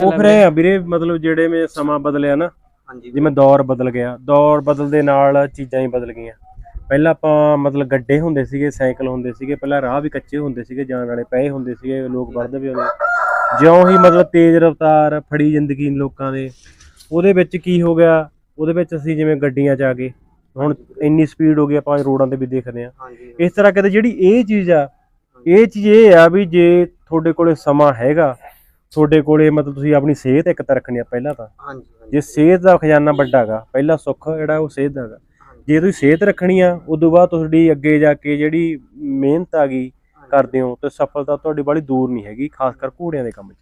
ਉਹ ਫਿਰ ਆ ਵੀਰੇ ਮਤਲਬ ਜਿਹੜੇ ਮੇ ਸਮਾਂ ਬਦਲਿਆ ਨਾ ਹਾਂਜੀ ਜਿਵੇਂ ਦੌਰ ਬਦਲ ਗਿਆ ਦੌਰ ਬਦਲਦੇ ਨਾਲ ਚੀਜ਼ਾਂ ਹੀ ਬਦਲ ਗਈਆਂ। ਪਹਿਲਾਂ ਆਪਾਂ ਮਤਲਬ ਗੱਡੇ ਹੁੰਦੇ ਸੀਗੇ ਸਾਈਕਲ ਹੁੰਦੇ ਸੀਗੇ ਪਹਿਲਾਂ ਰਾਹ ਵੀ ਕੱਚੇ ਹੁੰਦੇ ਸੀਗੇ ਜਾਣ ਵਾਲੇ ਪਏ ਹੁੰਦੇ ਸੀਗੇ ਲੋਕ ਵੜਦੇ ਵੀ ਹੁੰਦੇ ਜਿਉਂ ਹੀ ਮਤਲਬ ਤੇਜ਼ ਰਫ਼ਤਾਰ ਫੜੀ ਜ਼ਿੰਦਗੀ ਲੋਕਾਂ ਦੇ ਉਹਦੇ ਵਿੱਚ ਕੀ ਹੋ ਗਿਆ? ਉਹਦੇ ਵਿੱਚ ਅਸੀਂ ਜਿਵੇਂ ਗੱਡੀਆਂ 'ਚ ਆ ਗਏ ਹੁਣ ਇੰਨੀ ਸਪੀਡ ਹੋ ਗਈ ਆਪਾਂ ਰੋਡਾਂ ਤੇ ਵੀ ਦੇਖਦੇ ਆ ਇਸ ਤਰ੍ਹਾਂ ਕਿਤੇ ਜਿਹੜੀ ਇਹ ਚੀਜ਼ ਆ ਇਹ ਚੀਜ਼ ਇਹ ਆ ਵੀ ਜੇ ਤੁਹਾਡੇ ਕੋਲੇ ਸਮਾਂ ਹੈਗਾ ਤੁਹਾਡੇ ਕੋਲੇ ਮਤਲਬ ਤੁਸੀਂ ਆਪਣੀ ਸਿਹਤ ਇੱਕ ਤਾਂ ਰੱਖਣੀ ਆ ਪਹਿਲਾਂ ਤਾਂ। ਹਾਂਜੀ ਜੇ ਸਿਹਤ ਦਾ ਖਜ਼ਾਨਾ ਵੱਡਾ ਹੈਗਾ ਪਹਿਲਾ ਸੁੱਖ ਜਿਹੜਾ ਉਹ ਸਿਹਤ ਦਾ ਹੈਗਾ। ਜੇ ਤੁਸੀਂ ਸਿਹਤ ਰੱਖਣੀ ਆ ਉਦੋਂ ਬਾਅਦ ਤੁਹਾਡੀ ਅੱਗੇ ਜਾ ਕੇ ਜਿਹੜੀ ਮਿਹਨਤ ਆ ਗਈ ਕਰਦੇ ਹੋ ਤੇ ਸਫਲਤਾ ਤੁਹਾਡੀ ਬੜੀ ਦੂਰ ਨਹੀਂ ਹੈਗੀ ਖਾਸ ਕਰ ਘੋੜਿਆਂ ਦੇ ਕੰਮ 'ਚ।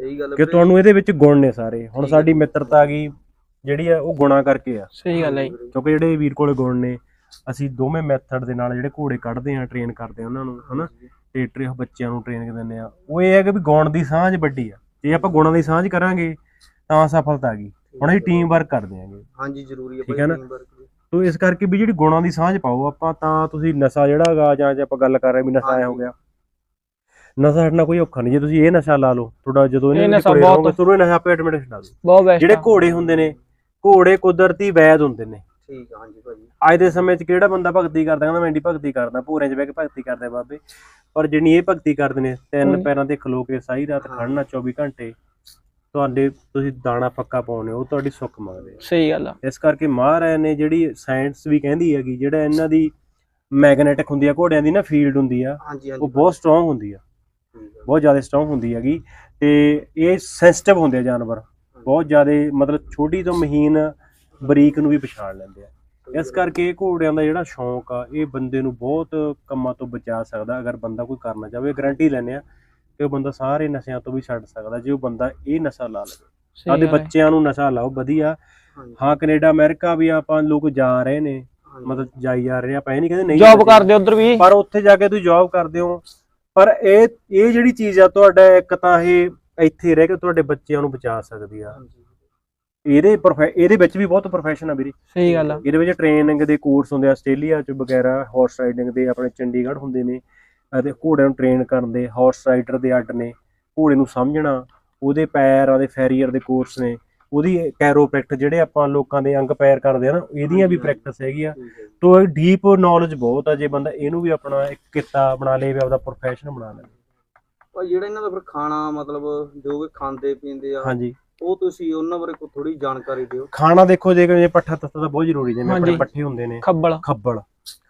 ਸਹੀ ਗੱਲ ਹੈ ਕਿ। ਤੁਹਾਨੂੰ ਇਹਦੇ ਵਿੱਚ ਗੁਣ ਨੇ ਸਾਰੇ। ਹੁਣ ਸਾਡੀ ਮਿੱਤਰਤਾ ਆ। ਗਈ ਜਿਹੜੀ ਆ ਉਹ ਗੁਣਾ ਕਰਕੇ ਆ। ਸਹੀ ਗੱਲ ਹੈ। ਕਿਉਂਕਿ ਜਿਹੜੇ ਵੀਰ ਕੋਲੇ ਗੁਣ ਨੇ ਅਸੀਂ ਦੋਵੇਂ ਮੈਥਡ ਦੇ ਨਾਲ ਜਿਹੜੇ ਘੋੜੇ ਕੱਢਦੇ ਆ ਟ੍ਰੇਨ ਕਰਦੇ ਆ ਉਹਨਾਂ ਨੂੰ ਹਨਾ? ਤੇ ਟ੍ਰੇ ਬੱਚਿਆਂ ਨੂੰ ਟ੍ਰੇਨਿੰਗ ਦਿੰਦੇ ਆ। ਉਹ ਇਹ ਹੈ ਕਿ ਵੀ ਗੁਣ ਦੀ ਸਾਂਝ ਵੱਡੀ ਆ। ਜੇ ਆਪਾਂ ਗੁਣਾਂ ਦੀ ਸਾਂਝ ਕਰਾਂਗੇ ਤਾਂ ਸਫਲਤਾ ਆ ਗਈ। ਹੁਣ ਅਸੀਂ ਟੀਮ ਵਰਕ ਕਰਦੇ ਆਂਗੇ ਹਾਂਜੀ ਜ਼ਰੂਰੀ ਹੈ ਠੀਕ ਹੈ ਨਾ? ਤੋ ਇਸ ਕਰਕੇ ਵੀ ਜਿਹੜੀ ਗੁਣਾਂ ਦੀ ਸਾਂਝ ਪਾਓ ਆਪਾਂ ਤਾਂ ਤੁਸੀਂ ਨਸ਼ਾ ਜਿਹੜਾ ਹੈਗਾ ਜਾਂ ਜੇ ਆਪਾਂ ਗੱਲ ਕਰ ਰਹੇ ਵੀ ਨਸ਼ਾ ਆਇਆ ਹੋ ਗਿਆ। ਨਸ਼ਾ ਹਟਣਾ ਕੋਈ ਔਖਾ ਨਹੀਂ। ਜੇ ਤੁਸੀਂ ਇਹ ਨਸ਼ਾ ਲਾ ਲਓ ਤੁਹਾਡਾ ਜਦੋਂ ਇਹ ਇਹਨੇ ਨਸ਼ਾ ਬਹੁਤ- ਤੁਹਾਨੂੰ ਇਹ ਨਸ਼ਾ ਆਪੇ ਆਟੋਮੈਟਿਕ ਛਡਾ ਦੂ ਬਹੁਤ ਬੈਸਟ ਜਿਹੜੇ ਘੋੜੇ ਹੁੰਦੇ ਨੇ ਘੋੜੇ ਕੁਦਰਤੀ ਵੈਦ ਹੁੰਦੇ ਨੇ। ਠੀਕ ਹੈ ਹਾਂਜੀ ਭਾਜੀ। ਅੱਜ ਦੇ ਸਮੇਂ 'ਚ ਕਿਹੜਾ ਬੰਦਾ ਭਗਤੀ ਕਰਦਾ ਕਹਿੰਦਾ ਮੈਂ ਇੰਡੀ ਭਗਤੀ ਕਰਦਾ ਭੂਰਿਆਂ 'ਚ ਬਹਿ ਕੇ ਭਗਤੀ ਕਰਦੇ ਬਾਬੇ। ਪਰ ਜਿਹੜੀ ਇਹ ਭਗਤੀ ਕਰਦੇ ਨੇ ਤਿੰਨ। ਪੈਰਾਂ ਤੇ ਖਲੋ ਕੇ ਸਾਰੀ ਰਾਤ ਖੜਨਾ 24 ਘੰਟੇ ਤੁਹਾਡੇ ਤੁਸੀਂ ਦਾਣਾ ਪੱਕਾ ਪਾਉਣੇ ਹੋ ਉਹ ਤੁਹਾਡੀ ਸੁੱਖ ਮੰਗਦੇ ਆ। ਸਹੀ ਗੱਲ ਆ। ਇਸ ਕਰਕੇ ਮਹਾਰਾਜ ਨੇ ਜਿਹੜੀ ਸਾਇੰਸ ਵੀ ਕਹਿੰਦੀ ਹੈਗੀ ਜਿਹੜਾ ਇਹਨਾਂ ਦੀ ਮੈਗਨੇਟਿਕ ਹੁੰਦੀ ਆ ਘੋੜਿਆਂ ਦੀ ਨਾ ਫੀਲਡ ਹੁੰਦੀ ਆ ਹਾਂਜੀ ਉਹ ਹਾਂਜੀ ਬਹੁਤ ਸਟਰੋਂਗ ਹੁੰਦੀ ਆ। ਠੀਕ। ਬਹੁਤ ਜ਼ਿਆਦਾ ਸਟਰੋਂਗ ਹੁੰਦੀ ਹੈਗੀ ਤੇ ਇਹ ਸੈਂਸਿਟਿਵ ਹੁੰਦੇ ਆ ਜਾਨਵਰ। ਬਹੁਤ ਜ਼ਿਆਦਾ ਮਤਲਬ ਛੋਟੀ ਤੋਂ ਮਹੀਨ ਬਰੀਕ ਨੂੰ ਵੀ ਪਛਾਣ ਲੈਂਦੇ ਆ। ਇਸ ਕਰਕੇ ਘੋੜਿਆਂ ਦਾ ਜਿਹੜਾ ਸ਼ੌਂਕ ਆ ਇਹ ਬੰਦੇ ਨੂੰ ਬਹੁਤ ਕੰਮਾਂ ਤੋਂ ਬਚਾ ਸਕਦਾ ਅਗਰ ਬੰਦਾ ਕੋਈ ਕਰਨਾ ਚਾਹਵੇ ਗਾਰੰਟੀ ਲੈਂਦੇ ਆ ਕਿ ਉਹ ਬੰਦਾ ਸਾਰੇ ਨਸ਼ਿਆਂ ਤੋਂ ਵੀ ਛੱਡ ਸਕਦਾ ਜੇ ਉਹ ਬੰਦਾ ਇਹ ਨਸ਼ਾ ਲਾ ਲਵੇ। ਸਾਡੇ। ਬੱਚਿਆਂ ਨੂੰ ਨਸ਼ਾ ਲਾਓ ਵਧੀਆ। ਹਾਂ ਕੈਨੇਡਾ ਅਮਰੀਕਾ ਵੀ ਆਪਾਂ ਲੋਕ ਜਾ ਰਹੇ ਨੇ। ਮਤਲਬ ਜਾਈ ਜਾ ਰਹੇ ਆ ਇਹ ਨਹੀਂ ਕਹਿੰਦੇ ਨਹੀਂ ਜੌਬ ਕਰਦੇ ਉਧਰ ਵੀ। ਪਰ ਉੱਥੇ ਜਾ ਕੇ ਤੁਸੀਂ ਜੌਬ ਕਰਦੇ ਹੋ। ਪਰ ਇਹ ਇਹ ਜਿਹੜੀ ਚੀਜ਼ ਆ ਤੁਹਾਡਾ ਇੱਕ ਤਾਂ ਇਹ ਇੱਥੇ ਰਹਿ ਕੇ ਤੁਹਾਡੇ ਬੱਚਿਆਂ ਨੂੰ ਬਚਾ ਸਕਦੀ ਆ। ਇਹਦੇ ਪ੍ਰੋਫੈ- ਇਹਦੇ ਵਿੱਚ ਵੀ ਬਹੁਤ ਪ੍ਰੋਫੈਸ਼ਨ ਆ ਵੀਰੇ। ਸਹੀ ਗੱਲ ਆ। ਇਹਦੇ ਵਿੱਚ ਟ੍ਰੇਨਿੰਗ ਦੇ ਕੋਰਸ ਹੁੰਦੇ ਆ ਆਸਟ੍ਰੇਲੀਆ ਚ ਵਗੈਰਾ ਹਾਰਸ ਰਾਈਡਿੰਗ ਦੇ ਆਪਣੇ ਚੰਡੀਗੜ੍ਹ ਹੁੰਦੇ ਨੇ ਅਤੇ ਘੋੜਿਆਂ ਨੂੰ ਟ੍ਰੇਨ ਕਰਨ ਦੇ ਹਾਰਸ ਰਾਈਡਰ ਦੇ ਅੱਡ ਨੇ ਘੋੜੇ ਨੂੰ ਸਮਝਣਾ ਉਹਦੇ ਪੈਰਾਂ ਦੇ ਫੈਰੀਅਰ ਦੇ ਕੋਰਸ ਨੇ ਉਹਦੀ ਕੈਰੋਪ੍ਰੈਕਟ ਜਿਹੜੇ ਆਪਾਂ ਲੋਕਾਂ ਦੇ ਅੰਗ ਪੈਰ ਕਰਦੇ ਆ ਨਾ ਇਹਦੀਆਂ ਵੀ ਪ੍ਰੈਕਟਿਸ ਹੈਗੀ ਆ। ਤੋ ਇਹ ਡੀਪ ਨੌਲੇਜ ਬਹੁਤ ਆ ਜੇ ਬੰਦਾ ਇਹਨੂੰ ਵੀ ਆਪਣਾ ਇੱਕ ਕਿੱਤਾ ਬਣਾ ਲੇ ਵੀ ਆਪਦਾ ਪ੍ਰੋਫੈਸ਼ਨ ਬਣਾ ਲੇ ਭਾਈ ਜਿਹੜਾ ਇਹਨਾਂ ਦਾ ਫਿਰ ਖਾਣਾ ਮਤਲਬ ਜੋ ਵੀ ਖਾਂਦੇ ਪੀਂਦੇ ਆ ਹਾਂਜੀ। ਉਹ ਤੁਸੀਂ ਉਹਨਾਂ ਬਾਰੇ ਕੋਈ ਥੋੜੀ ਜਾਣਕਾਰੀ ਦਿਓ। ਖਾਣਾ ਦੇਖੋ ਜੇ ਜੇ ਪੱਠਾ ਤੱਤਾ ਤਾਂ ਬਹੁਤ ਜ਼ਰੂਰੀ ਜਿਵੇਂ ਆਪਣੇ। ਪੱਠੇ ਹੁੰਦੇ ਨੇ। ਖੱਬਲ। ਖੱਬਲ।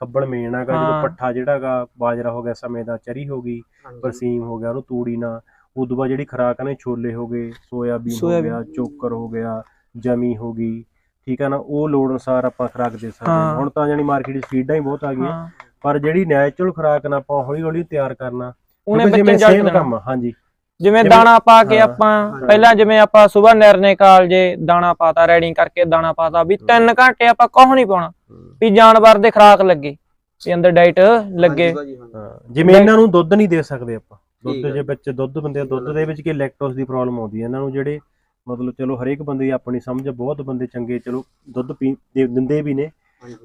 ਖੱਬਲ ਮੇਨ ਹੈਗਾ ਜਦੋਂ। ਪੱਠਾ ਜਿਹੜਾਗਾ ਬਾਜਰਾ ਹੋ ਗਿਆ ਸਮੇਂ ਦਾ ਚਰੀ ਹੋ ਗਈ ਬਰਸੀਮ ਹੋ ਗਿਆ ਉਹਨੂੰ ਤੂੜੀ ਨਾ ਉਦੋਂ ਬਾਅਦ ਜਿਹੜੀ ਖਰਾਕ ਨੇ ਛੋਲੇ ਹੋ ਗਏ ਸੋਇਆਬੀਨ ਹੋ। ਗਿਆ ਚੋਕਰ ਹੋ ਗਿਆ ਜਮੀ ਹੋ ਗਈ ਠੀਕ ਆ ਨਾ ਉਹ ਲੋੜ ਅਨੁਸਾਰ ਆਪਾਂ ਖਰਾਕ ਦੇ ਸਕਦੇ ਹਾਂ। ਹੁਣ ਤਾਂ ਜਾਨੀ ਮਾਰਕੀਟ 'ਚ ਫੀਡਾਂ ਹੀ ਬਹੁਤ ਆ ਗਈਆਂ ਪਰ ਜਿਹੜੀ ਨੈਚੁਰਲ ਖਰਾਕ ਨਾ ਆਪਾਂ ਹੌਲੀ ਹੌਲੀ ਤਿਆਰ ਕਰਨਾ ਉਹਨੇ ਬੱਚੇ ਦੇਣਾ ਕੰਮ ਹਾਂਜੀ। ਜਿਵੇਂ ਦਾਣਾ ਪਾ ਕੇ ਆਪਾਂ। ਪਹਿਲਾਂ ਜਿਵੇਂ ਆਪਾਂ ਸਵੇਰ ਨਿਰਣੇ ਕਾਲਜੇ ਦਾਣਾ ਪਾਤਾ ਰੈਡਿੰਗ ਕਰਕੇ ਦਾਣਾ ਪਾਤਾ ਵੀ 3 ਘੰਟੇ ਆਪਾਂ ਕੁਝ ਨਹੀਂ ਪਾਉਣਾ ਵੀ ਜਾਨਵਰ ਦੇ ਖਰਾਕ ਲੱਗੇ ਵੀ ਅੰਦਰ ਡਾਈਟ ਲੱਗੇ। ਜਿਵੇਂ ਇਹਨਾਂ ਨੂੰ ਦੁੱਧ ਨਹੀਂ ਦੇ ਸਕਦੇ ਆਪਾਂ। ਦੁੱਧ। ਜੇ ਬੱਚੇ ਦੁੱਧ ਬੰਦੇ ਆ, ਦੁੱਧ ਦੇ ਵਿੱਚ ਕੀ ਲੈਕਟੋਸ ਦੀ ਪ੍ਰੋਬਲਮ ਆਉਂਦੀ ਹੈ ਇਹਨਾਂ ਨੂੰ ਜਿਹੜੇ ਮਤਲਬ ਚਲੋ ਹਰੇਕ ਬੰਦੇ ਦੀ ਆਪਣੀ ਸਮਝ ਬਹੁਤ ਬੰਦੇ ਚੰਗੇ ਚਲੋ ਦੁੱਧ ਪੀ ਦੇ- ਦਿੰਦੇ ਵੀ ਨੇ।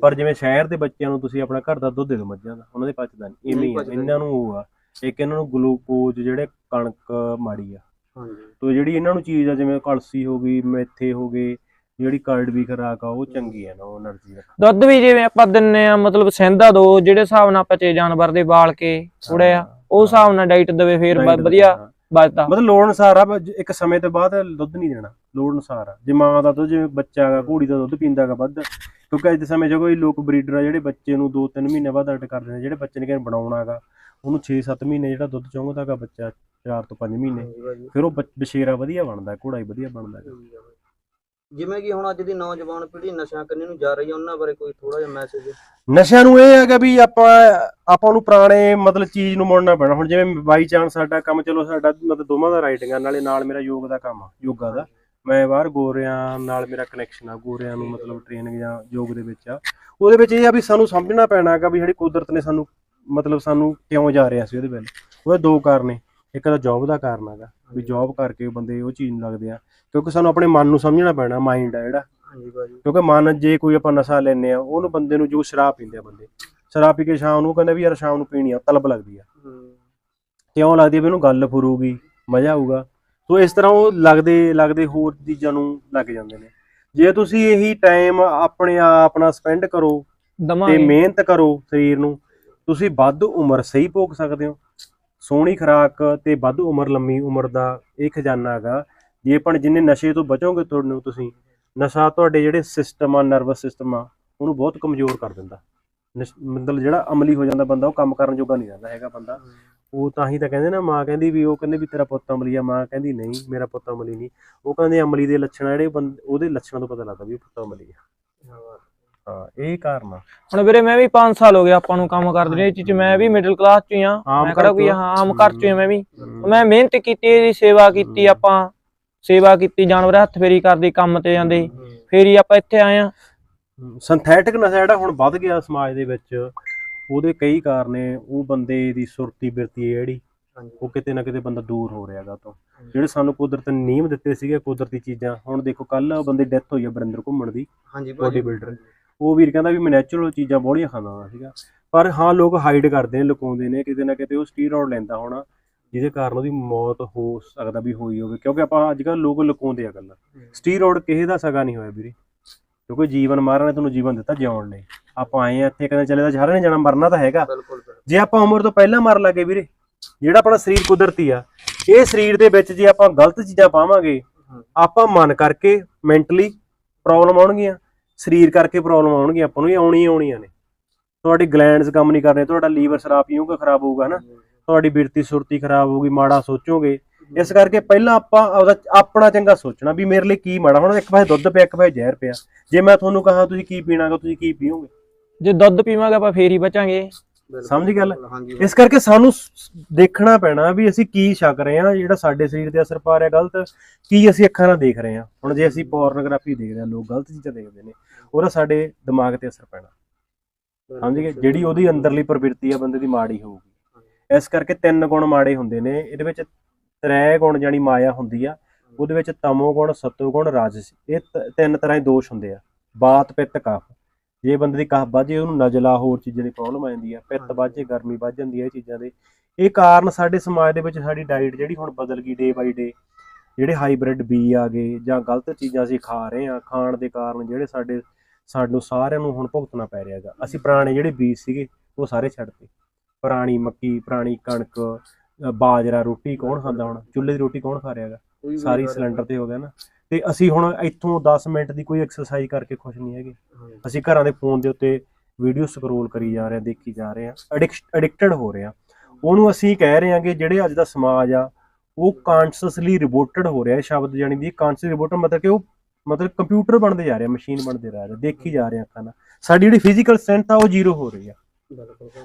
ਪਰ ਜਿਵੇਂ ਸ਼ਹਿਰ ਦੇ ਬੱਚਿਆਂ ਨੂੰ ਤੁਸੀਂ ਆਪਣਾ ਘਰ ਦਾ ਦੁੱਧ ਦੇ ਦਿਓ ਮੱਝਾਂ ਦਾ ਉਹਨਾਂ ਦੇ ਪਚਦਾ ਨਹੀਂ ਇਵੇਂ ਹੀ ਇਹਨਾਂ ਨੂੰ ਉਹ ਆ। ਇੱਕ ਇਹਨਾਂ ਨੂੰ ਗਲੂਕੋਜ਼ ਜਿਹੜੇ ਕਣਕ ਮਾੜੀ ਆ। ਹਾਂਜੀ। ਤੋਂ ਜਿਹੜੀ ਇਹਨਾਂ ਨੂੰ ਚੀਜ਼ ਆ ਜਿਵੇਂ ਕਲਸੀ ਹੋ ਗਈ ਮੇਥੇ ਹੋ ਗਏ ਜਿਹੜੀ ਕਰਡ ਵੀ ਖਰਾਕ ਆ ਉਹ ਚੰਗੀ ਆ ਨਾ ਉਹ એનર્ਜੀ ਦਾ ਦੁੱਧ ਵੀ ਜਿਵੇਂ ਆਪਾਂ ਦਿੰਨੇ ਆ ਮਤਲਬ ਸਹਿੰਦਾ ਦੋ ਜਿਹੜੇ ਹਿਸਾਬ ਨਾਲ ਪਚੇ ਜਾਨਵਰ ਦੇ ਬਾਲ ਕੇ ਥੋੜਿਆ ਉਹ ਹਿਸਾਬ ਨਾਲ ਡਾਈਟ ਦਵੇ ਫੇਰ ਵਧੀਆ। ਬਚਦਾ ਮਤਲਬ ਲੋੜ ਅਨੁਸਾਰ ਆ ਬ- ਇੱਕ ਸਮੇਂ ਤੋਂ ਬਾਅਦ ਦੁੱਧ ਨਹੀਂ ਦੇਣਾ ਲੋੜ ਅਨੁਸਾਰ ਆ ਜੇ ਮਾਂ ਦਾ ਦੁੱਧ ਜਿਵੇਂ ਬੱਚਾ ਹੈਗਾ ਘੋੜੀ ਦਾ ਦੁੱਧ ਪੀਂਦਾ ਹੈਗਾ ਵੱਧ ਕਿਉਂਕਿ ਅੱਜ ਦੇ ਸਮੇਂ 'ਚ ਕੋਈ ਲੋਕ ਬਰੀਡਰ ਆ ਜਿਹੜੇ ਬੱਚੇ ਨੂੰ 2-3 ਮਹੀਨੇ ਬਾਅਦ ਅੱਡ ਕਰਦੇ ਨੇ ਜਿਹੜੇ ਬੱਚੇ ਨੇ ਕਿਹਨ ਬਣਾਉਣਾ ਹੈਗਾ ਉਹਨੂੰ 6-7 ਮਹੀਨੇ ਜਿਹੜਾ ਦੁੱਧ ਚਾਹੁੰਦਾ ਹੈਗਾ ਬੱਚਾ 4 ਤੋਂ 5 ਮਹੀਨੇ। ਫਿਰ ਉਹ ਬੱਚ- ਬਸ਼ੇਰਾ ਵਧੀਆ ਬਣਦਾ ਘੋੜਾ ਹੀ ਵਧੀਆ ਬਣਦਾ ਹੈਗਾ। ਜਿਵੇਂ ਕਿ ਹੁਣ ਅੱਜ ਦੀ ਨੌਜਵਾਨ ਪੀੜ੍ਹੀ ਨਸ਼ਿਆਂ ਕਰਨੇ ਨੂੰ ਜਾ ਰਹੀ ਹੈ ਉਹਨਾਂ ਬਾਰੇ ਕੋਈ ਥੋੜਾ ਜਿਹਾ ਮੈਸੇਜ ਨਸ਼ਿਆਂ ਨੂੰ ਇਹ ਹੈਗਾ ਵੀ ਆਪਾਂ ਆਪਾਂ ਨੂੰ ਪੁਰਾਣੇ ਮਤਲਬ ਚੀਜ਼ ਨੂੰ ਮੁੜਨਾ ਪੈਣਾ। ਹੁਣ ਜਿਵੇਂ ਬਾਈ ਚਾਂਸ ਸਾਡਾ ਕੰਮ, ਚਲੋ ਸਾਡਾ ਮਤਲਬ ਦੋਵਾਂ ਦਾ ਰਾਈਟਿੰਗ ਨਾਲੇ ਨਾਲ ਮੇਰਾ ਯੋਗ ਦਾ ਕੰਮ ਆ, ਯੋਗਾ ਦਾ। ਮੈਂ ਬਾਹਰ ਗੋਰਿਆਂ ਨਾਲ ਮੇਰਾ ਕਨੈਕਸ਼ਨ ਆ, ਗੋਰਿਆਂ ਨੂੰ ਮਤਲਬ ਟ੍ਰੇਨਿੰਗ ਜਾਂ ਯੋਗ ਦੇ ਵਿੱਚ ਆ। ਉਹਦੇ ਵਿੱਚ ਇਹ ਆ ਵੀ ਸਾਨੂੰ ਸਮਝਣਾ ਪੈਣਾ ਹੈਗਾ ਵੀ ਜਿਹੜੀ ਕੁਦਰਤ ਨੇ ਸਾਨੂੰ ਮਤਲਬ ਸਾਨੂੰ ਕਿਉਂ ਜਾ ਰਿਹਾ ਸੀ ਉਹਦੇ ਵੱਲ। ਉਹਦੇ ਦੋ ਕਾਰਨ ਨੇ। ਇੱਕ ਤਾਂ ਜੌਬ ਦਾ ਕਾਰਨ ਹੈਗਾ ਵੀ ਜੌਬ ਕਰਕੇ ਬੰਦੇ ਉਹ ਚੀਜ਼ ਨੂੰ ਲੱਗਦੇ ਆ ਕਿਉਂਕਿ ਸਾਨੂੰ ਆਪਣੇ ਮਨ ਨੂੰ ਸਮਝਣਾ ਪੈਣਾ ਮਾਈਂਡ ਆ ਜਿਹੜਾ। ਹਾਂਜੀ ਭਾਜੀ। ਕਿਉਂਕਿ ਮਨ ਜੇ ਕੋਈ ਆਪਾਂ ਨਸ਼ਾ ਲੈਨੇ ਆ ਉਹਨੂੰ ਬੰਦੇ ਨੂੰ ਜੋ ਸ਼ਰਾਬ ਪੀਂਦੇ ਆ ਬੰਦੇ ਸ਼ਰਾਬ ਪੀ ਕੇ ਸ਼ਾਮ ਨੂੰ ਕਹਿੰਦਾ ਵੀ ਯਾਰ ਸ਼ਾਮ ਨੂੰ ਪੀਣੀ ਆ ਤਲਬ ਲੱਗਦੀ ਆ। ਕਿਉਂ ਲੱਗਦੀ ਆ ਵੀ ਉਹਨੂੰ ਗੱਲ ਫੁਰੂਗੀ ਮਜ਼ਾ ਆਊਗਾ। ਸੋ ਇਸ ਤਰ੍ਹਾਂ ਉਹ ਲੱਗਦੇ ਲੱਗਦੇ ਹੋਰ ਚੀਜ਼ਾਂ ਨੂੰ ਲੱਗ ਜਾਂਦੇ ਨੇ। ਜੇ ਤੁਸੀਂ ਇਹੀ ਟਾਈਮ ਆਪਣੇ ਆਪ ਨਾਲ ਸਪੈਂਡ ਕਰੋ ਤੇ ਮਿਹਨਤ ਕਰੋ ਸਰੀਰ ਨੂੰ ਤੁਸੀਂ ਵੱਧ ਉਮਰ ਸਹੀ ਭੋਗ ਸਕਦੇ ਹੋ। ਸੋਹਣੀ ਖੁਰਾਕ ਤੇ ਵੱਧ ਉਮਰ, ਲੰਮੀ ਉਮਰ ਦਾ ਇਹ ਖਜ਼ਾਨਾ ਹੈਗਾ। ਜੇ ਆਪਾਂ ਜਿੰਨੇ ਨਸ਼ੇ ਤੋਂ ਬਚੋਗੇ ਤੁਹਾਨੂੰ ਤੁਸੀਂ, ਨਸ਼ਾ ਤੁਹਾਡੇ ਜਿਹੜੇ ਸਿਸਟਮ ਆ ਨਰਵਸ ਸਿਸਟਮ ਆ, ਉਹਨੂੰ ਬਹੁਤ ਕਮਜ਼ੋਰ ਕਰ ਦਿੰਦਾ। ਨਸ਼- ਮਤਲਬ ਜਿਹੜਾ ਅਮਲੀ ਹੋ ਜਾਂਦਾ ਬੰਦਾ, ਉਹ ਕੰਮ ਕਰਨ ਜੋਗਾ ਨਹੀਂ ਰਹਿੰਦਾ ਹੈਗਾ ਬੰਦਾ। ਉਹ ਤਾਂ ਹੀ ਤਾਂ ਕਹਿੰਦੇ ਨਾ, ਮਾਂ ਕਹਿੰਦੀ ਵੀ, ਉਹ ਕਹਿੰਦੇ ਵੀ ਤੇਰਾ ਪੁੱਤ ਅਮਲੀ ਆ। ਮਾਂ ਕਹਿੰਦੀ, ਨਹੀਂ, ਮੇਰਾ ਪੁੱਤ ਅਮਲੀ ਨਹੀਂ। ਉਹ ਕਹਿੰਦੇ ਅਮਲੀ ਦੇ ਲੱਛਣ ਜਿਹੜੇ ਬੰਦ- ਉਹਦੇ ਲੱਛਣਾਂ ਤੋਂ ਪਤਾ ਲੱਗਦਾ ਵੀ ਉਹ ਪੁੱਤ ਅਮਲੀ ਆ। ਹਾਂ ਇਹ ਕਾਰਨ ਆ। ਹੁਣ ਵੀਰੇ ਮੈਂ ਵੀ 5 ਸਾਲ ਹੋ ਗਏ ਆਪਾਂ ਨੂੰ ਕੰਮ ਕਰਦੇ ਨੇ ਇਹ ਚੀਜ਼ ਮੈਂ ਵੀ ਮਿਡਲ ਕਲਾਸ ਚ ਹੀ ਆ ਆਮ ਮੈਂ ਕਿਹੜਾ ਘਰ ਕੋਈ ਚੋਂ। ਹਾਂ ਆਮ ਘਰ ਚ ਹੀ ਆ ਮੈਂ ਵੀ। ਹਮ। ਮੈਂ ਮਿਹਨਤ ਕੀਤੀ ਇਹਦੀ ਸੇਵਾ ਕੀਤੀ। ਆਪਾਂ। ਸੇਵਾ ਕੀਤੀ ਜਾਨਵਰ ਹੱਥ ਫੇਰੀ ਕਰਦੀ ਕੰਮ ਤੇ ਜਾਂਦੇ। ਫੇਰ ਹੀ ਆਪਾਂ ਇੱਥੇ ਆਏ ਆ ਸਿੰਥੈਟਿਕ ਨਸ਼ਾ ਜਿਹੜਾ ਹੁਣ ਵੱਧ ਗਿਆ ਸਮਾਜ ਦੇ ਵਿੱਚ ਉਹਦੇ ਕਈ ਕਾਰਨ ਨੇ। ਉਹ ਬੰਦੇ ਦੀ ਸੁਰਤੀ ਬਿਰਤੀ ਹੈ ਜਿਹੜੀ ਹਾਂਜੀ। ਉਹ ਕਿਤੇ ਨਾ ਕਿਤੇ ਬੰਦਾ ਦੂਰ ਹੋ ਰਿਹਾਗਾ ਤੋਂ ਜਿਹੜੇ ਸਾਨੂੰ ਕੁਦਰਤ ਨੇ ਨਿਯਮ ਦਿੱਤੇ ਸੀਗੇ ਕੁਦਰਤੀ ਚੀਜ਼ਾਂ ਹੁਣ ਦੇਖੋ ਕੱਲ ਬੰਦੇ ਡੈਥ ਹੋਈ ਆ ਬਰਿੰਦਰ ਘੁੰਮਣ ਦੀ। ਹਾਂਜੀ ਬੋਡੀ ਬਿਲਡਰ ਉਹ ਵੀਰ ਕਹਿੰਦਾ ਵੀ ਮੈਂ ਨੈਚੁਰਲ ਚੀਜ਼ਾਂ ਬੋੜੀਆਂ ਖਾਂਦਾ ਹੁੰਦਾ ਸੀਗਾ। ਪਰ ਹਾਂ ਲੋਕ ਹਾਈਡ ਕਰਦੇ ਨੇ ਲੁਕਾਉਂਦੇ ਨੇ ਕਿਤੇ ਨਾ ਕਿਤੇ ਉਹ ਸਟੀਰੋਇਡ ਲੈਂਦਾ ਹੋਣਾ ਜਿਹਦੇ ਕਾਰਨ ਉਹਦੀ ਮੌਤ ਹੋ ਸਕਦਾ ਵੀ ਹੋਈ ਹੋਵੇ। ਕਿਉਂਕਿ ਆਪਾਂ ਅੱਜ ਕੱਲ੍ਹ ਲੋਕ ਲੁਕਾਉਂਦੇ ਆ ਗੱਲਾਂ। ਸਟੀਰੋਇਡ ਕਿਸੇ ਦਾ ਸਗਾ ਨਹੀਂ ਹੋਇਆ ਵੀਰੇ। ਕਿਉਂਕਿ ਜੀਵਨ ਮਹਾਰਾਜ ਨੇ ਤੁਹਾਨੂੰ ਜੀਵਨ ਦਿੱਤਾ ਜਿਉਣ ਲਈ। ਆਪਾਂ ਆਏ ਆ ਇੱਥੇ ਕਹਿੰਦੇ ਚੱਲੇ ਤਾਂ ਸਾਰਿਆਂ ਨੇ ਜਾਣਾ ਮਰਨਾ ਤਾਂ ਹੈਗਾ। ਜੇ ਆਪਾਂ ਉਮਰ ਤੋਂ ਪਹਿਲਾਂ ਮਰ ਲੱਗੇ ਵੀਰੇ ਜਿਹੜਾ ਆਪਣਾ ਸਰੀਰ ਕੁਦਰਤੀ ਆ ਇਹ ਸਰੀਰ ਦੇ ਵਿੱਚ ਜੇ ਆਪਾਂ ਗਲਤ ਚੀਜ਼ਾਂ ਪਾਵਾਂਗੇ ਆਪਾਂ ਮਨ ਕਰਕੇ ਮੈਂਟਲੀ ਪ੍ਰੋਬਲਮ ਆਉਣਗੀਆਂ। ਸਰੀਰ ਕਰਕੇ ਪ੍ਰੋਬਲਮ ਆਉਣਗੀਆਂ ਆਪਾਂ ਨੂੰ ਇਹ ਆਉਣੀ ਆਉਣੀਆਂ ਨੇ। ਤੁਹਾਡੀ ਗਲੈਂਡਸ ਕੰਮ ਨਹੀਂ ਕਰਨੇ ਤੁਹਾਡਾ ਲੀਵਰ ਸ਼ਰਾਬ ਪੀਓਗੇ ਖਰਾਬ ਹੋਊਗਾ ਨਾ ਤੁਹਾਡੀ ਬਿਰਤੀ ਸੁਰਤੀ ਖਰਾਬ ਹੋਊਗੀ ਮਾੜਾ ਸੋਚੋਗੇ। ਇਸ ਕਰਕੇ ਪਹਿਲਾਂ ਆਪਾਂ ਆਪਦਾ ਆਪਣਾ ਚੰਗਾ ਸੋਚਣਾ ਵੀ ਮੇਰੇ ਲਈ ਕੀ ਮਾੜਾ। ਹੁਣ ਇੱਕ ਪਾਸੇ ਦੁੱਧ ਪਿਆ ਇੱਕ ਪਾਸੇ ਜ਼ਹਿਰ ਪਿਆ। ਜੇ ਮੈਂ ਤੁਹਾਨੂੰ ਕਹਾਂ ਤੁਸੀਂ ਕੀ ਪੀਣਾਗਾ ਤੁਸੀਂ ਕੀ ਪੀਓਗੇ? ਜੇ ਦੁੱਧ ਪੀਵਾਂਗੇ ਆਪਾਂ ਫੇਰ ਹੀ ਬਚਾਂਗੇ। ਸਮਝ ਗੱਲ? ਇਸ ਕਰਕੇ ਸਾਨੂੰ ਦੇਖਣਾ ਪੈਣਾ ਵੀ ਅਸੀਂ ਕੀ ਛਕ ਰਹੇ ਹਾਂ ਜਿਹੜਾ ਸਾਡੇ ਸਰੀਰ ਤੇ ਅਸਰ ਪਾ ਰਿਹਾ ਗਲਤ ਕੀ ਅਸੀਂ ਅੱਖਾਂ ਨਾਲ ਦੇਖ ਰਹੇ ਹਾਂ। ਹੁਣ ਜੇ ਅਸੀਂ ਪੋਰਨੋਗ੍ਰਾਫੀ ਦੇਖਦੇ ਹਾਂ ਲੋਕ ਗਲਤ ਚੀਜ਼ਾਂ ਦੇਖਦੇ ਨੇ ਉਹਦਾ ਸਾਡੇ ਦਿਮਾਗ ਤੇ ਅਸਰ ਪੈਣਾ। ਸਮਝ ਗਏ? ਜਿਹੜੀ ਉਹਦੀ ਅੰਦਰਲੀ ਪ੍ਰਵਿਰਤੀ ਆ ਬੰਦੇ ਦੀ ਮਾੜੀ ਹੋਊਗੀ। ਇਸ ਕਰਕੇ ਤਿੰਨ ਗੁਣ ਮਾੜੇ ਹੁੰਦੇ ਨੇ ਇਹਦੇ ਵਿੱਚ ਤ੍ਰੈ ਗੁਣ ਜਾਨੀ ਮਾਇਆ ਹੁੰਦੀ ਆ ਉਹਦੇ ਵਿੱਚ ਤਮੋ ਗੁਣ ਸਤੋ ਗੁਣ ਰਾਜਸ। ਇਹ ਤਿੰਨ ਤਰ੍ਹਾਂ ਦੇ ਦੋਸ਼ ਹੁੰਦੇ ਆ। ਬਾਤ ਪਿੱਤ ਕਫ ਜੇ ਬੰਦੇ ਦੀ ਕਫ ਵੱਜੇ ਉਹਨੂੰ ਨਜ਼ਲਾ ਹੋਰ ਚੀਜ਼ਾਂ ਦੀ ਪ੍ਰੋਬਲਮ ਆ ਜਾਂਦੀ ਆ ਪਿੱਤ ਵੱਜੇ ਗਰਮੀ ਵੱਜ ਜਾਂਦੀ ਆ ਇਹ ਚੀਜ਼ਾਂ ਦੇ। ਇਹ ਕਾਰਨ ਸਾਡੇ ਸਮਾਜ ਦੇ ਵਿੱਚ ਸਾਡੀ ਡਾਈਟ ਜਿਹੜੀ ਹੁਣ ਬਦਲ ਗਈ ਡੇ ਬਾਈ ਡੇ ਜਿਹੜੇ ਹਾਈਬ੍ਰਿਡ ਬੀ ਆ ਗਏ ਜਾਂ ਗਲਤ ਚੀਜ਼ਾਂ ਅਸੀਂ ਖਾ ਰਹੇ ਆ ਖਾਣ ਦੇ ਕਾਰਨ ਜਿਹੜੇ ਸਾਡੇ ਸਾਨੂੰ ਸਾਰਿਆਂ ਨੂੰ ਹੁਣ ਭੁਗਤਣਾ ਪੈ ਰਿਹਾ ਹੈਗਾ। ਅਸੀਂ ਪੁਰਾਣੇ ਜਿਹੜੇ ਬੀਜ ਸੀਗੇ ਉਹ ਸਾਰੇ ਛੱਡਤੇ ਪੁਰਾਣੀ ਮੱਕੀ ਪੁਰਾਣੀ ਕਣਕ ਬਾਜਰਾ ਰੋਟੀ ਕੌਣ ਖਾਂਦਾ ਹੁਣ? ਚੁੱਲ੍ਹੇ ਦੀ ਰੋਟੀ ਕੌਣ ਖਾ ਰਿਹਾ ਹੈਗਾ? ਕੋਈ ਵੀ ਸਾਰੀ ਸਿਲੰਡਰ ਤੇ ਹੋ ਗਿਆ ਨਾ। ਤੇ ਅਸੀਂ ਹੁਣ ਇੱਥੋਂ 10 ਮਿੰਟ ਦੀ ਕੋਈ ਐਕਸਰਸਾਈਜ਼ ਕਰਕੇ ਖੁਸ਼ ਨਹੀਂ ਹੈਗੇ। ਅਸੀਂ ਘਰਾਂ ਦੇ ਫੋਨ ਦੇ ਉੱਤੇ ਵੀਡੀਓ ਸਕਰੋਲ ਕਰੀ ਜਾ ਰਹੇ ਹਾਂ ਦੇਖੀ ਜਾ ਰਹੇ ਹਾਂ ਐਡਿਕਟਡ ਹੋ ਰਹੇ ਹਾਂ। ਉਹਨੂੰ ਅਸੀਂ ਕਹਿ ਰਹੇ ਕਿ ਜਿਹੜੇ ਅੱਜ ਦਾ ਸਮਾਜ ਆ ਉਹ ਕੌਨਸ਼ੀਅਸਲੀ ਰਿਬੋਟਡ ਹੋ ਰਿਹਾ ਹੈ ਸ਼ਬਦ ਜਾਨੀ ਦੀ ਕੌਨਸ਼ੀਅਸ ਰਿਬੋਟਡ ਮਤਲਬ ਕਿ ਉਹ ਮਤਲਬ ਕੰਪਿਊਟਰ ਬਣਦੇ ਜਾ ਰਹੇ ਆ ਮਸ਼ੀਨ ਬਣਦੇ ਜਾ ਰਹੇ ਆ, ਦੇਖੀ ਜਾ ਰਹੇ ਆ ਅੱਖਾਂ ਨਾਲ। ਸਾਡੀ ਜਿਹੜੀ ਫਿਜ਼ੀਕਲ ਸਟਰੈਂਥ ਆ ਉਹ ਜ਼ੀਰੋ ਹੋ ਰਹੀ ਆ।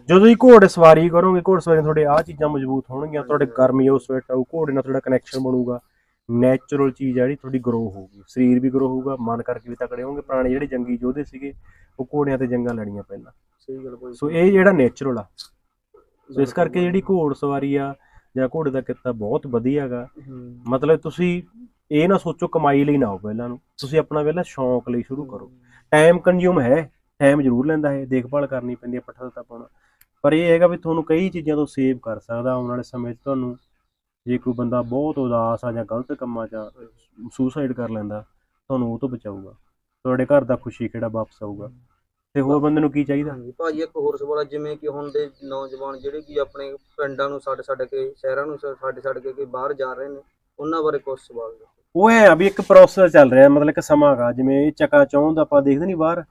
ਜਦੋਂ ਤੁਸੀਂ ਘੋੜੇ ਸਵਾਰੀ ਕਰੋਗੇ ਘੋੜ ਸਵਾਰੀ ਤੁਹਾਡੇ ਆਹ ਚੀਜ਼ਾਂ ਮਜ਼ਬੂਤ ਹੋਣਗੀਆਂ ਤੁਹਾਡੇ ਗਰਮੀ ਉਹ ਸਵੈਟ ਆਊ ਘੋੜੇ ਨਾਲ ਤੁਹਾਡਾ ਕਨੈਕਸ਼ਨ ਬਣੂਗਾ। ਨੈਚੁਰਲ ਚੀਜ਼ ਆ ਜਿਹੜੀ ਤੁਹਾਡੀ ਗਰੋ ਹੋਊਗੀ। ਸਰੀਰ ਵੀ ਗਰੋ ਹੋਊਗਾ ਮਨ ਕਰਕੇ ਵੀ ਤਕੜੇ ਹੋਣਗੇ। ਪੁਰਾਣੇ ਜਿਹੜੇ ਜੰਗੀ ਯੋਧੇ ਸੀਗੇ ਉਹ ਘੋੜਿਆਂ ਤੇ ਜੰਗਾਂ ਲੜੀਆਂ ਪਹਿਲਾਂ। ਸਹੀ ਗੱਲ ਕੋਈ ਸੋ ਇਹ ਜਿਹੜਾ ਨੇਚਰਲ ਆ। ਸੋ ਇਸ ਕਰਕੇ ਜਿਹੜੀ ਘੋੜ ਸਵਾਰੀ ਆ ਜਾਂ ਘੋੜੇ ਦਾ ਕਿੱਤਾ ਬਹੁਤ ਵਧੀਆ ਹੈਗਾ। ਹੂੰ। ਮਤਲਬ ਤੁਸੀਂ ਇਹ ਨਾ ਸੋਚੋ ਕਮਾਈ ਲਈ ਨਾ ਆਓ ਪਹਿਲਾਂ ਨੂੰ। ਤੁਸੀਂ ਆਪਣਾ ਪਹਿਲਾਂ ਸ਼ੌਂਕ ਲਈ ਸ਼ੁਰੂ ਕਰੋ। ਟਾਈਮ ਕੰਜ਼ਿਊਮ ਹੈ। ਟਾਈਮ ਜ਼ਰੂਰ ਲੈਂਦਾ ਹੈ ਦੇਖਭਾਲ ਕਰਨੀ ਪੈਂਦੀ ਹੈ ਪੱਠਾ ਦਿੱਤਾ ਪਾਉਣਾ। ਪਰ ਇਹ ਹੈਗਾ ਵੀ ਤੁਹਾਨੂੰ ਕਈ ਚੀਜ਼ਾਂ ਤੋਂ ਸੇਵ ਕਰ ਸਕਦਾ ਆਉਣ ਵਾਲੇ ਸਮੇਂ 'ਚ ਤੁਹਾਨੂੰ। ਜੇ ਕੋਈ ਬੰਦਾ ਬਹੁਤ ਉਦਾਸ ਆ ਜਾਂ ਗਲਤ ਕੰਮਾਂ 'ਚ ਸੁਸਾਈਡ ਕਰ ਲੈਂਦਾ ਤੁਹਾਨੂੰ ਉਹ ਤੋਂ ਬਚਾਊਗਾ। ਤੁਹਾਡੇ ਘਰ ਦਾ ਖੁਸ਼ੀ ਖੇੜਾ ਵਾਪਸ ਆਊਗਾ? ਤੇ ਹੋਰ ਬੰਦੇ ਨੂੰ ਕੀ ਚਾਹੀਦਾ? ਹਾਂਜੀ ਭਾਜੀ ਇੱਕ ਹੋਰ ਸਵਾਲ ਆ, ਜਿਵੇਂ ਕਿ ਹੁਣ ਦੇ ਨੌਜਵਾਨ ਜਿਹੜੇ ਕਿ ਆਪਣੇ ਪਿੰਡਾਂ ਨੂੰ ਛੱਡ ਛੱਡ ਕੇ ਸ਼ਹਿਰਾਂ ਨੂੰ ਛੱਡ ਛੱਡ ਕੇ ਕਿ ਬਾਹਰ ਜਾ ਰਹੇ ਨੇ ਉਹਨਾਂ ਬਾਰੇ ਕੁਝ ਸਵਾਲ ਉਹ ਐ ਆ ਵੀ ਇੱਕ ਪ੍ਰੋਸੈਸ ਚੱਲ ਰਿਹਾ ਮਤਲਬ ਇੱਕ ਸਮਾਂ ਹੈਗਾ ਜਿਵੇਂ ਇਹ ਚਕਾ ਚੌਂਦ ਆਪਾਂ ਦੇਖਦੇ ਨਹੀਂ ਬਾਹਰ।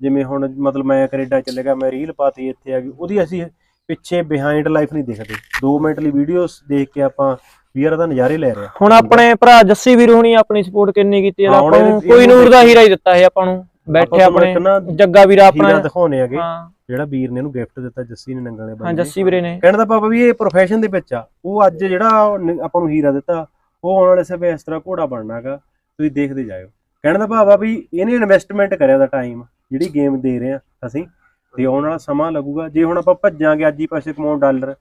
ਜਿਵੇਂ ਹੁਣ ਮਤਲਬ ਮੈਂ ਕੈਨੇਡਾ ਚੱਲੇ ਗਿਆ ਮੈਂ ਰੀਲ ਪਾਤੀ ਇੱਥੇ ਆ ਗਈ ਉਹਦੀ ਅਸੀਂ ਪਿੱਛੇ ਬਿਹਾਈਂਡ ਲਾਈਫ ਨਹੀਂ ਦੇਖਦੇ। 2 ਮਿੰਟ ਲਈ ਵੀਡੀਓਸ ਦੇਖ ਕੇ ਆਪਾਂ ਵੀਰ ਦਾ ਨਜ਼ਾਰੇ ਲੈ ਰਹੇ ਹੁਣ ਆਪਣੇ ਭਰਾ ਜੱਸੀ ਵੀਰ ਹੁਣੀ ਆਪਣੀ ਸਪੋਰਟ ਕਿੰਨੀ ਕੀਤੀ ਹਾਂ, ਆਪਾਂ ਨੂੰ ਕੋਈ ਨੂਰ ਦਾ ਹੀਰਾ ਹੀ ਦਿੱਤਾ ਹੈ ਆਪਾਂ ਨੂੰ। ਬੈਠੇ ਆਪਣੇ ਨਾ ਜੱਗਾ ਵੀਰਾ ਆਪਣਾ। ਦਿਖਾਉਣੇ ਆਗੇ ਹਾਂ। ਜਿਹੜਾ ਵੀਰ ਨੇ ਇਹਨੂੰ ਗਿਫਟ ਦਿੱਤਾ ਜੱਸੀ ਨੇ ਨੰਗਲੇ ਹਾਂ ਬਾਈ ਜੱਸੀ ਵੀਰੇ ਨੇ। ਕਹਿਣ ਦਾ ਪਾਪਾ ਵੀ ਇਹ ਪ੍ਰੋਫੈਸ਼ਨ ਦੇ ਵਿੱਚ ਆ। ਉਹ ਅੱਜ ਜਿਹੜਾ ਨ- ਆਪਾਂ ਨੂੰ ਹੀਰਾ ਦਿੱਤਾ ਉਹ ਆਉਣ ਵਾਲੇ ਸਮੇਂ ਇਸ ਤਰ੍ਹਾਂ ਘੋੜਾ ਬਣਨਾਗਾ ਤੁਸੀਂ ਦੇਖਦੇ ਜਾਇਓ। ਕਹਿਣ ਦਾ ਭਾਵ ਆ ਵੀ ਇਹਨੇ ਇਨਵੈਸਟਮੈਂਟ ਕਰਿਆ ਦਾ ਟਾਈਮ ਜਿਹੜੀ ਗੇਮ ਦੇ ਰਹੇ ਆ ਅਸੀਂ। ਤੇ ਆਉਣ ਵਾਲਾ ਸਮਾਂ ਲੱਗੂਗਾ। ਜੇ ਹੁਣ ਆਪਾਂ ਭੱਜਾਂਗੇ ਅੱਜ ਹੀ ਪੈਸੇ ਕਮਾਉਣ ਡਾਲਰ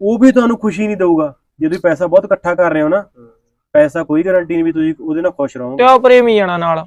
ਉਹ ਵੀ ਤੁਹਾਨੂੰ ਖੁਸ਼ੀ ਨਹੀਂ ਦਊਗਾ। ਜੇ ਤੁਸੀਂ ਪੈਸਾ ਬਹੁਤ ਇਕੱਠਾ ਕਰ ਰਹੇ ਹੋ ਨਾ। ਪੈਸਾ ਕੋਈ ਗਾਰੰਟੀ ਨਹੀਂ ਵੀ ਤੁਸੀਂ ਉਹਦੇ ਨਾਲ ਖੁਸ਼ ਤੇ ਰਹੋਗੇ ਉਹ ਪ੍ਰੇਮੀ ਜਾਣਾ ਨਾਲ।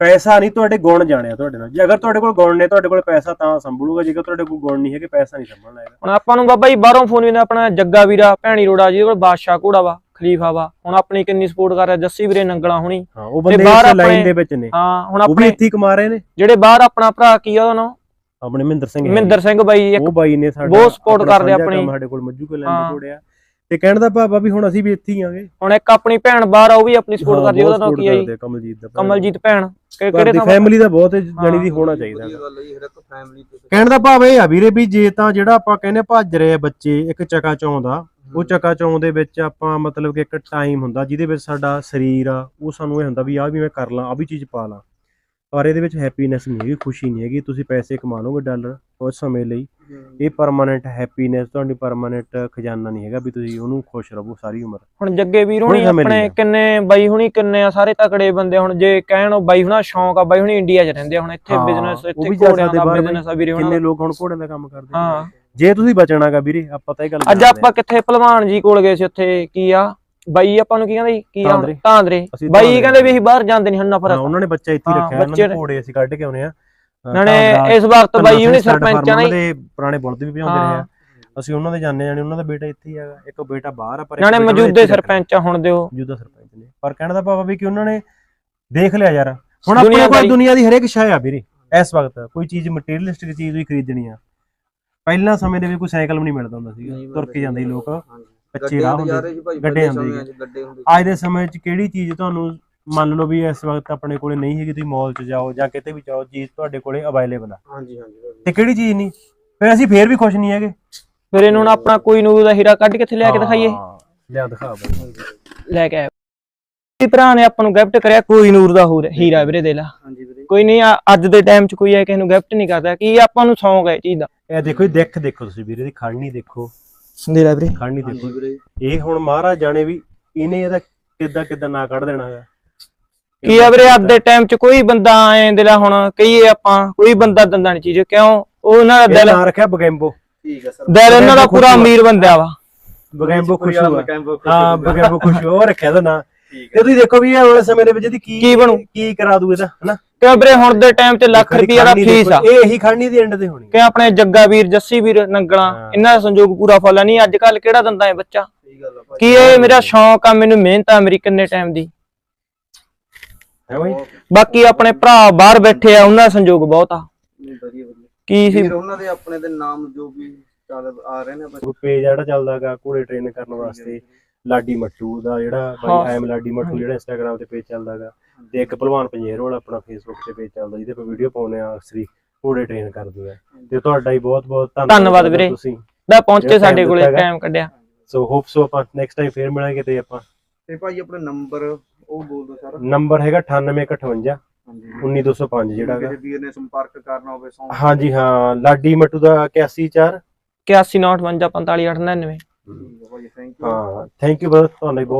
ਪੈਸਾ ਨਹੀਂ ਤੁਹਾਡੇ ਗੁਣ ਜਾਣਿਆ ਤੁਹਾਡੇ ਨਾਲ। ਜੇ ਅਗਰ ਤੁਹਾਡੇ ਕੋਲ ਗੁਣ ਨੇ ਤੁਹਾਡੇ ਕੋਲ ਪੈਸਾ ਤਾਂ ਸੰਭਲੂਗਾ। ਜੇਕਰ ਤੁਹਾਡੇ ਕੋਲ ਗੁਣ ਨਹੀਂ ਹੈਗੇ ਪੈਸਾ ਨਹੀਂ ਸੰਭਲਣਾ ਹੈਗਾ ਹੁਣ ਆਪਾਂ ਨੂੰ ਬਾਬਾ ਜੀ ਬਾਹਰੋਂ ਫੋਨ ਵੀ ਆਪਣਾ ਜੱਗਾ ਵੀਰਾ ਭੈਣੀ ਰੋੜਾ ਜਿਹਦੇ ਕੋਲ ਬਾਦਸ਼ਾਹ ਘੋੜਾ ਵਾ ਖਲੀਫਾ ਵਾ। ਹੁਣ ਆਪਣੀ ਕਿੰਨੀ ਸਪੋਰਟ ਕਰ ਰਿਹਾ ਜੱਸੀ ਵੀਰੇ ਨੰਗਲਾ ਹੁਣੀ। ਹਾਂ ਉਹ ਬੰਦੇ ਇਸ ਲਾਈਨ ਦੇ ਵਿੱਚ ਨੇ। ਹਾਂ ਹੁਣ ਉਹ ਵੀ ਆਪਣੇ ਇੱਥੇ ਕਮਾ ਰਹੇ ਨੇ। ਜਿਹੜੇ ਬਾਹਰ ਆਪਣਾ ਭਰਾ ਕੀ ਆ ਉਹਦਾ ਨਾਮ ਆਪਣੇ ਮਹਿੰਦਰ ਸਿੰਘ। ਮਹਿੰਦਰ ਸਿੰਘ ਬਾਈ ਇੱਕ ਉਹ ਬਾਈ ਨੇ ਸਾਡਾ ਬਹੁਤ ਆਪਣਾ ਕਰਦੇ ਆਪਣੀ। ਸਾਡੇ ਕੋਲ ਮੱਜੂ ਕੇ ਲੈਂਦੇ। ਕੋੜਿਆ ਤੇ ਕਹਿਣ ਦਾ ਭਾਵ ਆ ਵੀ ਹੁਣ ਅਸੀਂ ਵੀ ਇੱਥੇ ਹੀ ਆਂਗੇ। ਹੁਣ ਇੱਕ ਆਪਣੀ ਭੈਣ ਬਾਹਰ ਆ ਉਹ ਵੀ ਆਪਣੀ ਸਪੋਰਟ ਕਰਦੀ ਆ, ਉਹਦਾ ਨਾਮ ਕੀ ਆ ਜੀ? ਕਮਲਜੀਤ ਦਾ ਕਮਲਜੀਤ ਭੈਣ। ਕਿ- ਕਿਹੜੇ ਥਾਂ ਫੈਮਿਲੀ ਦਾ ਬਹੁਤ ਜਾਣੀ ਦੀ ਹੋਣਾ ਚਾਹੀਦਾ। ਤੇ ਕਹਿਣ ਦਾ ਭਾਵ ਇਹ ਆ ਵੀਰੇ ਵੀ ਜੇ ਤਾਂ ਜਿਹੜਾ ਆਪਾਂ ਕਹਿੰਦੇ ਭੱਜ ਰਹੇ ਆ ਬੱਚੇ ਇੱਕ ਚਕਾ ਚੌਂਦਾ ਉਹ ਚਕਾ ਚੌਂ ਦੇ ਵਿੱਚ ਆਪਾਂ ਮਤਲਬ ਕਿ ਇੱਕ ਟਾਈਮ ਹੁੰਦਾ ਜਿਹਦੇ ਵਿੱਚ ਸਾਡਾ ਸਰੀਰ ਆ ਉਹ ਸਾਨੂੰ ਇਹ ਹੁੰਦਾ ਵੀ ਆਹ ਵੀ ਮੈਂ ਕਰ ਲਾਂ ਆ ਵੀ ਚੀਜ਼ ਪਾ ਲਾਂ। ਪਰ ਇਹਦੇ ਵਿੱਚ ਹੈਪੀਨੈਸ ਨਹੀਂ ਹੈਗੀ ਖੁਸ਼ੀ ਨਹੀਂ ਹੈਗੀ ਤੁਸੀਂ ਪੈਸੇ ਕਮਾ ਲਓਗੇ ਡਾਲਰ ਕੁਝ ਸਮੇਂ ਲਈ। ਇਹ ਪਰਮਾਨੈਂਟ ਹੈਪੀਨੈਸ ਤੁਹਾਡੀ ਪਰਮਾਨੈਂਟ ਖਜ਼ਾਨਾ ਨਹੀਂ ਹੈਗਾ ਵੀ ਤੁਸੀਂ ਉਹਨੂੰ ਖੁਸ਼ ਰਹੋ ਸਾਰੀ ਉਮਰ। ਹੁਣ ਜੱਗੇ ਵੀਰ ਹੁਣੀ ਆਪਣੇ। ਕਿੰਨੇ ਬਾਈ ਹੁਣੀ ਕਿੰਨੇ ਆ ਸਾਰੇ ਤਕੜੇ ਬੰਦੇ ਹੁਣ ਜੇ ਕਹਿਣ ਉਹ ਬਾਈ ਹੁਣਾ ਸ਼ੌਂਕ ਆ ਬਾਈ ਹੁਣੀ ਇੰਡੀਆ 'ਚ ਰਹਿੰਦੇ ਹੁਣ ਇੱਥੇ ਬਿਜ਼ਨਸ ਇੱਥੇ ਘੋੜਿਆਂ ਦਾ ਬਿਜ਼ਨਸ ਆ ਵੀਰੇ ਕਿੰਨੇ ਹੁਣ ਲੋਕ ਹੁਣ ਘੋੜਿਆਂ ਦਾ ਕੰਮ ਕਰਦੇ। ਹਾਂ। ਜੇ ਤੁਸੀਂ ਬਚਣਾਗਾ ਵੀਰੇ ਆਪਾਂ ਤਾਂ ਇਹ ਗੱਲ ਅੱਜ ਆਪਾਂ ਕਿੱਥੇ ਭਲਵਾਨ ਜੀ ਕੋਲ ਗਏ ਸੀ ਉੱਥੇ ਕੀ ਆ? ਬਾਈ ਆਪਾਂ ਨੂੰ ਕੀ ਕਹਿੰਦੇ ਸੀ? ਕੀ ਆ? ਤਾਂਦਰੇ। ਬਾਈ ਕਹਿੰਦੇ ਵੀ ਅਸੀਂ ਬਾਹਰ ਜਾਂਦੇ ਨਹੀਂ ਹਨ ਹਾਂ, ਨਫ਼ਰਤ ਉਹਨਾਂ ਨੇ ਬੱਚਾ ਇੱਥੇ ਰੱਖਿਆ ਉਹਨਾਂ ਦੇ ਘੋੜੇ ਅਸੀਂ ਕੱਢ ਕੇ ਆਉਨੇ ਆ। ਨਾਲੇ ਇਸ ਵਾਰ ਤਾਂ ਬਾਈ ਹੁਣੀ ਸਰਪੰਚ ਆ ਨਾ ਪੁਰਾਣੇ ਬੁਲਦ ਵੀ ਭਜਾਉਂਦੇ ਰਹੇ ਆ। ਅਸੀਂ ਉਹਨਾਂ ਦੇ ਜਾਣੇ ਜਾਣੇ ਉਹਨਾਂ ਦਾ ਬੇਟਾ ਇੱਥੇ ਹੀ ਹੈਗਾ। ਇੱਕ ਬੇਟਾ ਬਾਹਰ ਆ ਪਰ ਨਾਲੇ ਉਹਨਾਂ ਮੌਜੂਦੇ। ਸਰਪੰਚ ਆ ਹੁਣ ਦੇ ਉਹ ਮੌਜੂਦਾ ਸਰਪੰਚ ਨੇ। ਪਰ ਕਹਿਣ ਦਾ ਭਾਵ ਆ ਵੀ ਕਿ ਉਹਨਾਂ ਨੇ ਦੇਖ ਲਿਆ ਯਾਰ। ਹੁਣ ਆਪਣੇ ਕੋਲ ਦੁਨੀਆ ਦੀ ਹਰੇਕ ਸ਼ੈ ਆ ਵੀਰੇ ਇਸ ਵਕਤ। ਕੋਈ ਚੀਜ਼ ਮਟੀਰੀਅਲਿਸਟਿਕ ਚੀਜ਼ ਵੀ ਖਰੀਦਣੀ ਆ। ਪਹਿਲਾਂ ਸਮੇਂ ਦੇ ਵਿੱਚ ਕੋਈ ਸਾਈਕਲ ਵੀ ਨਹੀਂ ਮਿਲਦਾ ਹੁੰਦਾ ਸੀਗਾ। ਤੁਰ ਕੇ ਜਾਂਦੇ ਸੀ ਲੋਕ। ਕੱਚੇ ਰਾਹ ਹੁੰਦੇ ਗੱਡੇ ਹੁੰਦੇ ਅੱਜ ਦੇ ਸਮੇਂ 'ਚ ਕਿਹੜੀ ਚੀਜ਼ ਤੁਹਾਨੂੰ ਮੰਨ ਲਓ ਵੀ ਇਸ ਵਕਤ ਆਪਣੇ ਕੋਲੇ ਨਹੀਂ ਹੈਗੀ ਤੁਸੀਂ ਮਾਲ 'ਚ ਜਾਓ ਜਾਂ ਕਿਤੇ ਵੀ ਜਾਓ ਚੀਜ਼ ਤੁਹਾਡੇ ਕੋਲੇ ਅਵੇਲੇਬਲ ਆ। ਹਾਂਜੀ ਹਾਂਜੀ ਤੇ ਕਿਹੜੀ ਚੀਜ਼ ਨਹੀਂ? ਫਿਰ ਅਸੀਂ ਫੇਰ ਵੀ ਖੁਸ਼ ਨਹੀਂ ਹੈਗੇ। ਫਿਰ ਇਹਨੂੰ ਹੁਣ ਆਪਣਾ ਕੋਈ ਨੂਰ ਦਾ ਹੀਰਾ ਕੱਢ ਕੇ ਇੱਥੇ ਲਿਆ ਕੇ ਦਿਖਾਈਏ। ਹਾਂ, ਲਿਆ ਦਿਖਾ ਬਾਈ। ਲੈ ਕੇ ਆਇਆ ਇਹ ਭਰਾ ਨੇ ਆਪਾਂ ਨੂੰ ਗਿਫਟ ਕਰਿਆ ਕੋਈ ਨੂਰ ਦਾ ਹੋਰ ਹੀਰਾ ਵੀਰੇ ਦੇ ਲਾ। ਹਾਂਜੀ ਵੀਰੇ। ਕੋਈ ਨਹੀਂ ਅੱਜ ਦੇ ਟਾਈਮ 'ਚ ਕੋਈ ਐ ਕਿਸੇ ਨੂੰ ਗਿਫਟ ਨਹੀਂ ਕਰਦਾ। ਕੀ ਆਪਾਂ ਨੂੰ ਸ਼ੌਂਕ ਹੈ ਚੀਜ਼ ਦਾ? ਇਹ ਦੇਖੋ ਇਹ ਦਿੱਖ ਦੇਖੋ ਤੁਸੀਂ ਵੀਰੇ ਦੀ ਖੜਨੀ ਦੇਖੋ। ਦੇ ਲੈ ਵੀਰੇ। ਹਾਂਜੀ ਦੇਖੋ ਵੀਰੇ। ਇਹ ਹੁਣ ਮਹਾਰਾਜ ਜਾਣੇ ਵੀ ਇਹਨੇ ਇਹਦਾ ਕਿੱਦਾਂ ਕਿੱਦਾਂ ਨਾ ਕੱਢ ਦੇਣਾ ਹੈਗਾ ਕੀ ਆ ਵੀਰੇ ਅੱਜ ਦੇ ਟਾਈਮ 'ਚ ਕੋਈ ਬੰਦਾ ਐ ਦਿਲਾ ਹੁਣ ਕਹੀਏ ਆਪਾਂ ਕੋਈ ਬੰਦਾ ਦੰਦਾ ਨਹੀਂ ਚੀਜ਼ ਕਿਉਂ? ਉਹ ਉਹਨਾਂ ਦਾ ਦਿਲ ਨਾਂ ਰੱਖਿਆ ਬਗੈਂਬੋ। ਠੀਕ ਹੈ ਸਰ। ਦਿਲ ਉਹਨਾਂ ਦਾ ਪੂਰਾ ਅਮੀਰ ਬੰਦਾ ਵਾ। ਬਗੈਂਬੋ ਖੁਸ਼ੂ ਆ ਹਾਂ ਬਗੈਂਬੋ ਖੁਸ਼ੂ ਉਹ ਰੱਖਿਆ ਦਾ ਨਾਂ। ਤੇ ਤੁਸੀਂ ਦੇਖੋ ਵੀ ਇਹ ਵਾਲੇ ਸਮੇਂ ਦੇ ਵਿੱਚ ਇਹਦੀ ਕੀ ਕੀ ਬਣੂ? ਕੀ ਕਰਾ ਦੂ ਇਹਦਾ ਹਨਾ? ਕਿਉਂ ਵੀਰੇ ਹੁਣ ਦੇ ਟਾਈਮ 'ਚ ਲੱਖ ਰੁਪਈਆ ਦਾ ਫੀਸ ਆ। ਇਹ ਇਹੀ ਖੜਨੀ ਦੀ ਐਂਡ ਤੇ ਹੋਣੀ। ਕਿ ਆਪਣੇ ਜੱਗਾ ਵੀਰ ਜੱਸੀ ਵੀਰ ਨੰਗਲਾ। ਇਹਨਾਂ ਦਾ ਸੰਯੋਗ ਪੂਰਾ ਫੁੱਲ ਨਹੀਂ ਅੱਜ ਕੱਲ ਕਿਹੜਾ ਦੰਦਾ ਹੈ ਬੱਚਾ? ਸਹੀ ਗੱਲ ਆ ਭਾਈ। ਕੀ ਇਹ ਮੇਰਾ ਸ਼ੌਂਕ ਆ ਮੈਨੂੰ ਮਿਹਨਤ ਆ ਮੇਰੀ ਕਿੰਨੇ ਟਾਈਮ ਦੀ? ਹੈ ਬਾਈ ਬਾਕੀ ਆਪਣੇ ਭਰਾ ਬਾਹਰ ਬੈਠੇ ਆ ਉਹਨਾਂ ਦਾ ਸੰਯੋਗ ਬਹੁਤ ਆ। ਕੀ ਸੀ? ਉਹਨਾਂ ਦੇ ਆਪਣੇ ਦੇ ਨਾਮ ਜੋ ਵੀ ਚੱਲ ਆ ਰਹੇ ਨੇ ਪੇਜ ਜਿਹੜਾ ਚੱਲਦਾਗਾ ਘੋੜੇ ਟ੍ਰੇਨ ਕਰਨ ਵਾਸਤੇ। ਲਾਡੀ ਮੱਟੂ ਦਾ ਜਿਹੜਾ। ਬਾਈ ਐਮ ਲਾਡੀ ਮੱਟੂ ਜਿਹੜਾ ਇੰਸਟਾਗ੍ਰam ਤੇ ਪੇਜ ਚੱਲਦਾਗਾ ਤੇ ਇੱਕ ਭਲਵਾਨ ਪੰਜੇਰ ਵਾਲਾ ਆਪਣਾ ਫੇਸਬੁੱਕ ਤੇ ਪੇਜ ਚੱਲਦਾ ਜਿਹਦੇ ਤੇ ਵੀਡੀਓ ਪਾਉਨੇ ਆ ਅਕਸਰੀ ਘੋੜੇ ਟ੍ਰੇਨ ਕਰਦੇ ਆ ਤੇ ਤੁਹਾਡਾ ਹੀ ਬਹੁਤ ਬਹੁਤ ਧੰਨਵਾਦ ਵੀਰੇ। ਤੁਸੀਂ। ਦਾ ਪਹੁੰਚੇ ਸਾਡੇ ਕੋਲੇ ਟਾਈਮ ਕੱਢਿਆ। ਸੋ ਹੋਪ ਸੋ ਆਪਾਂ ਨੈਕਸਟ ਟਾਈਮ ਫੇਰ ਮਿਲਾਂਗੇ ਤੇ ਆਪਾਂ। ਤੇ ਭਾਈ ਆਪਣਾ ਨੰਬਰ ਉਹ ਬੋਲ ਦਿਓ ਸਰ। ਨੰਬਰ ਹੈਗਾ 9858 ਹਾਂਜੀ। 19205 ਜਿਹੜਾ ਕਿਸੇ ਹੈਗਾ। ਵੀਰ ਨੇ ਸੰਪਰਕ ਕਰਨਾ ਹੋਵੇ ਸੌ ਹਾਂਜੀ ਹਾਂ ਲਾਡੀ ਮੱਟੂ ਦਾ 814 8195455899 ਭਾਈ ਥੈਂਕ ਯੂ ਹਾਂ ਥੈਂਕ ਯੂ ਬਹੁਤ ਤੁਹਾਨੂੰ ਬਹੁਤ